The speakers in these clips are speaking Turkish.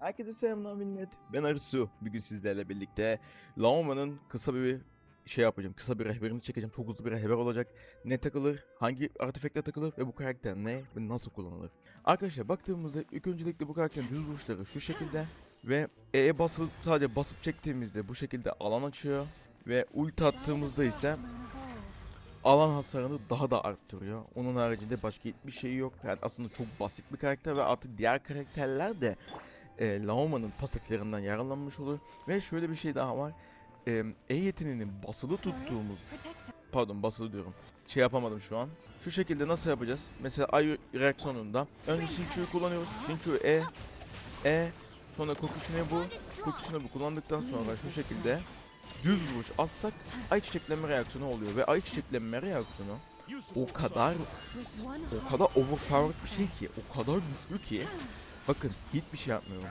Herkese selamlar millet. Ben Arsu. Bugün sizlerle birlikte Laoma'nın kısa bir şey yapacağım. Kısa bir rehberini çekeceğim. Çok hızlı bir rehber olacak. Ne takılır, hangi artefakta takılır ve bu karakter ne ve nasıl kullanılır. Arkadaşlar baktığımızda ilk öncelikle bu karakterin düz vuruşları şu şekilde ve E'ye basıp sadece basıp çektiğimizde bu şekilde alan açıyor ve ulti attığımızda ise alan hasarını daha da arttırıyor. Onun haricinde başka hiçbir şey yok. Yani aslında çok basit bir karakter ve artık diğer karakterler de e, Laoma'nın pasiflerinden yararlanmış olur. Ve şöyle bir şey daha var. E, E yeteneğinin basılı tuttuğumuz, pardon basılı diyorum. Şey yapamadım şu an. Şu şekilde nasıl yapacağız? Mesela Ay reaksiyonunda önce Shinchu'yu kullanıyoruz. Shinchu E, E, sonra Kokuchune bu. Kokuchune bu kullandıktan sonra şu şekilde düz vuruş atsak ay çiçeklenme reaksiyonu oluyor ve ay çiçeklenme reaksiyonu o kadar o kadar overpowered bir şey ki, o kadar güçlü ki bakın hiçbir şey yapmıyorum.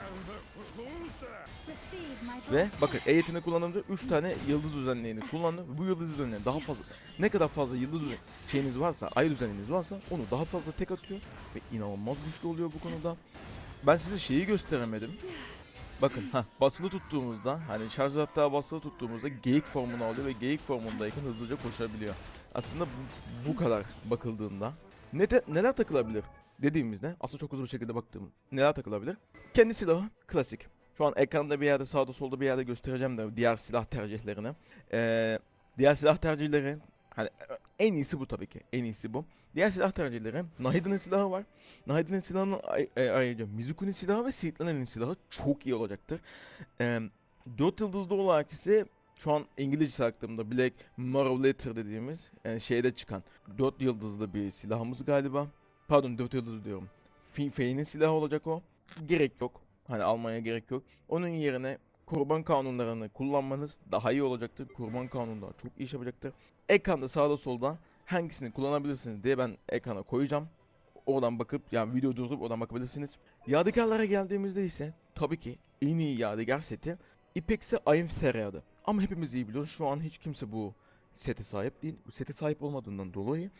Ve bakın E yeteneği kullandığımda 3 tane yıldız düzenleyeni kullandım. Bu yıldız düzenlerini daha fazla ne kadar fazla yıldız şeyiniz varsa, ay düzeniniz varsa onu daha fazla tek atıyor ve inanılmaz güçlü oluyor bu konuda. Ben size şeyi gösteremedim. Bakın ha basılı tuttuğumuzda hani şarj hatta basılı tuttuğumuzda geyik formunu alıyor ve geyik formundayken hızlıca koşabiliyor. Aslında bu, bu kadar bakıldığında ne de, neler takılabilir dediğimizde aslında çok hızlı bir şekilde baktığım neler takılabilir? Kendi silahı klasik. Şu an ekranda bir yerde sağda solda bir yerde göstereceğim de diğer silah tercihlerini. Ee, diğer silah tercihleri hani en iyisi bu tabii ki. En iyisi bu. Diğer silah tercihleri Nahida'nın silahı var. Nahida'nın ay- ayrıca Mizuku'nun silahı ve Seyitlan'ın silahı çok iyi olacaktır. Ee, 4 yıldızlı olarak ise şu an İngilizce aklımda Black Letter dediğimiz yani şeyde çıkan 4 yıldızlı bir silahımız galiba. Pardon 4 yıldızlı diyorum. Fey'nin silahı olacak o. Gerek yok. Hani almaya gerek yok. Onun yerine kurban kanunlarını kullanmanız daha iyi olacaktır. Kurban kanunları çok iyi iş yapacaktır. Ekranda sağda solda hangisini kullanabilirsiniz diye ben ekrana koyacağım. Oradan bakıp yani video durdurup oradan bakabilirsiniz. Yadigarlara geldiğimizde ise tabii ki en iyi yadigar seti İpekse Ayın Feryatı. Ama hepimiz iyi biliyoruz şu an hiç kimse bu sete sahip değil. Bu sete sahip olmadığından dolayı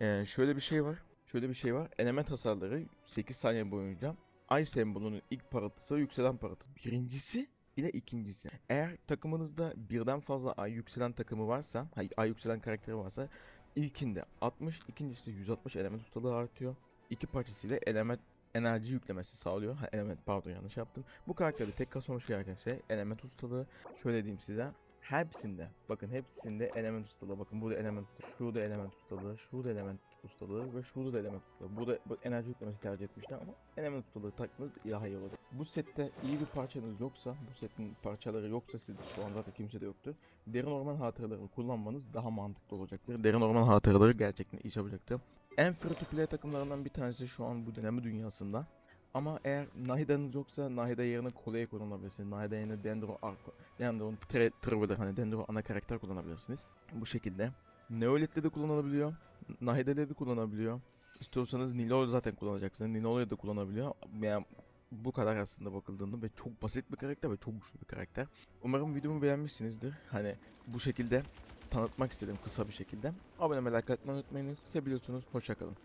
eee, şöyle bir şey var. Şöyle bir şey var. Element hasarları 8 saniye boyunca Ay sembolünün ilk parıltısı yükselen parıltısı. Birincisi ile ikincisi. Eğer takımınızda birden fazla ay yükselen takımı varsa, ay yükselen karakteri varsa ilkinde 60, ikincisi 160 element ustalığı artıyor. İki parçasıyla element enerji yüklemesi sağlıyor. Ha, element pardon yanlış yaptım. Bu karakterde tek kasmamış gereken şey element ustalığı. Şöyle diyeyim size. Hepsinde, bakın hepsinde element ustalığı. Bakın burada element, şurada element ustalığı, şurada element ustalığı ve şurada da element ustalığı. Burada bu enerji yüklemesi tercih etmişler ama element ustalığı takmanız daha iyi olacak. Bu sette iyi bir parçanız yoksa, bu setin parçaları yoksa sizde şu an zaten kimse de yoktur. Derin orman hatıralarını kullanmanız daha mantıklı olacaktır. Derin orman hatıraları gerçekten iş yapacaktır. En free to play takımlarından bir tanesi şu an bu deneme dünyasında. Ama eğer Nahida'nız yoksa Nahida yerine Kole'yi kullanabilirsiniz. Nahida yerine Dendro Arco, Dendro Traveler hani Dendro ana karakter kullanabilirsiniz. Bu şekilde. Neolith'le de kullanılabiliyor. Nahide'le de kullanabiliyor. İstiyorsanız Nilo'yu zaten kullanacaksınız. Nilo'yu da kullanabiliyor. Yani bu kadar aslında bakıldığında ve çok basit bir karakter ve çok güçlü bir karakter. Umarım videomu beğenmişsinizdir. Hani bu şekilde tanıtmak istedim kısa bir şekilde. Abone like atmayı unutmayın. Seviyorsunuz. Hoşçakalın.